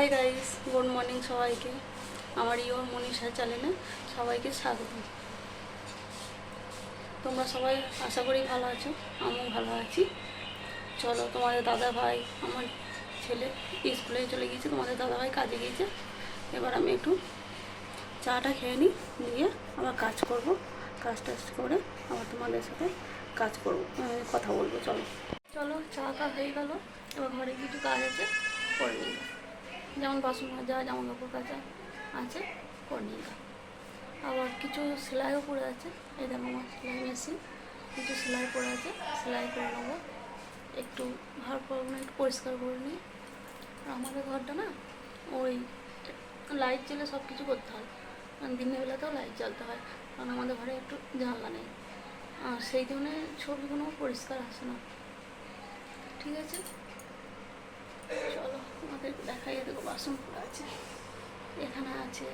Hi guys, good morning সবাইকে। আমার your Manisha চ্যানেলে সবাইকে স্বাগত। তোমরা সবাই আশা করি ভালো আছো, আমিও ভালো আছি। চলো, তোমাদের দাদা ভাই আমার ছেলে স্কুলে চলে গিয়েছে, তোমাদের দাদা ভাই কাজে গিয়েছে। এবার আমি একটু চাটা খেয়ে নিই নিয়ে আবার কাজ করব। কাজ টাজ করে আবার তোমাদের সাথে কাজ করব কথা বলব, চলো। চলো, চা কা হয়ে গেল, এবার ঘরে কিছু কাজ আছে, করে নিই। যেমন বাসন মাজা জামা কাপড় কাচা আছে, করে নিই আবার কিছু সেলাইও পড়ে আছে, এই দেখো আমার সেলাই মেশিন। কিছু সেলাই পড়ে আছে, সেলাই করে নেব। একটু ভালো করে নিয়ে একটু পরিষ্কার করে নিই। আর আমাদের ঘরটা না, ওই লাইট জ্বেলে সব কিছু করতে হয়। কারণ দিনের বেলাতেও লাইট জ্বালতে হয়, কারণ আমাদের ঘরে একটু জানলা নেই। আর সেই জন্য ছবিগুলো পরিষ্কার আসে না। ঠিক আছে? চলো আমাদের দেখাই দেখো বাসন পড়ে আছে এখানে আছে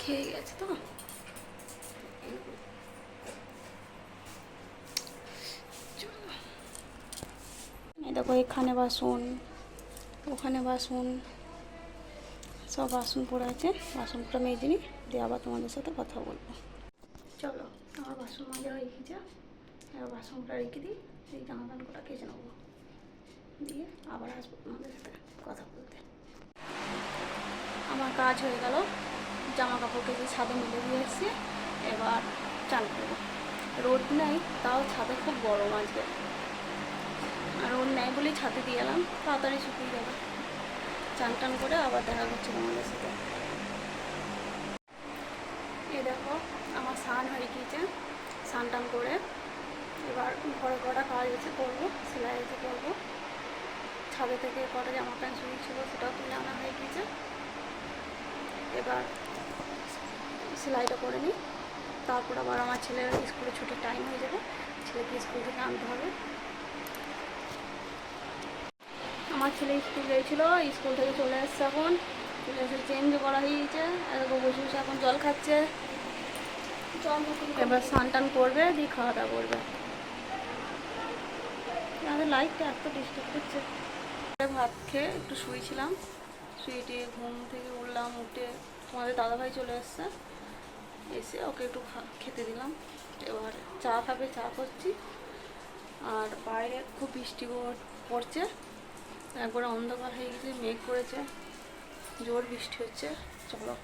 খেয়ে গেছে তো দেখো এখানে বাসন, ওখানে বাসন, সব বাসন পড়ে আছে। বাসন বাসনটা মেজে নিই দিয়ে আবার তোমাদের সাথে কথা বলব। চলো, আমার বাসন মাজা হয়ে গেছে। এবার বাসনটা রেখে দিই। এই জামা প্যান্ট কটা কেচে নেব দিয়ে আবার আসব তোমাদের সাথে কথা বলতে। আমার কাজ হয়ে গেল। জামা কাপড় কেচে ছাদে মিলে দিয়ে এসেছি। এবার চান করব। রোদ নেই, তাও ছাদে খুব গরম আজকে। আর রোদ নেই বলেই ছাদে দিয়ে এলাম। তাড়াতাড়ি শুকিয়ে যাবে চান টান করে আবার দেখা করছে তোমাদের সাথে। এই দেখো, আমার স্নান হয়ে গিয়েছে। স্নান টান করে এবার ঘরে কটা কাজ আছে করব, সেলাই আছে করব। ছাদে থেকে কটা জামা প্যান্ট শুয়েছিল সেটাও তুলে আনা হয়ে গিয়েছে। এবার সেলাইটা করে নিই। তারপর আবার আমার ছেলের স্কুলে ছুটির টাইম হয়ে যাবে, ছেলেকে স্কুল থেকে আনতে হবে। আমার ছেলে স্কুল গিয়েছিল স্কুল থেকে চলে এসছে এখন। চলে এসে চেঞ্জ করা হয়ে এরকম বসে বসে এখন জল খাচ্ছে। এবার স্নান টান করবে, দিয়ে খাওয়া দাওয়া করবে। লাইটটা এত ডিস্টার্ব করছে। ভাত খেয়ে একটু শুয়েছিলাম শুয়ে ঘুম থেকে উঠলাম, উঠে তোমাদের দাদাভাই চলে এসছে। এসে ওকে একটু খেতে দিলাম। এবার চা খাবে, চা করছি। আর বাইরে খুব বৃষ্টি পড়ছে। একবারে অন্ধকার হয়ে গেছে, মেঘ করেছে। জোর বৃষ্টি হচ্ছে। চলো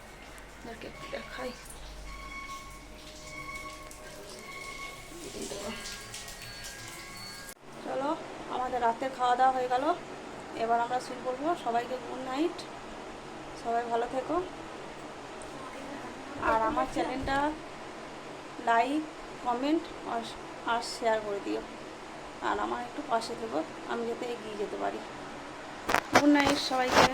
দেখাই। রাতের খাওয়া দাওয়া হয়ে গেল। এবার আমরা শুয়ে পড়ব। সবাইকে গুড নাইট। সবাই ভালো থেকো। আর আমার চ্যানেলটা লাইক, কমেন্ট আর আর শেয়ার করে দিও। আর আমার একটু পাশে থেকো। আমি যাতে এগিয়ে যেতে পারি। গুড নাইট সবাইকে।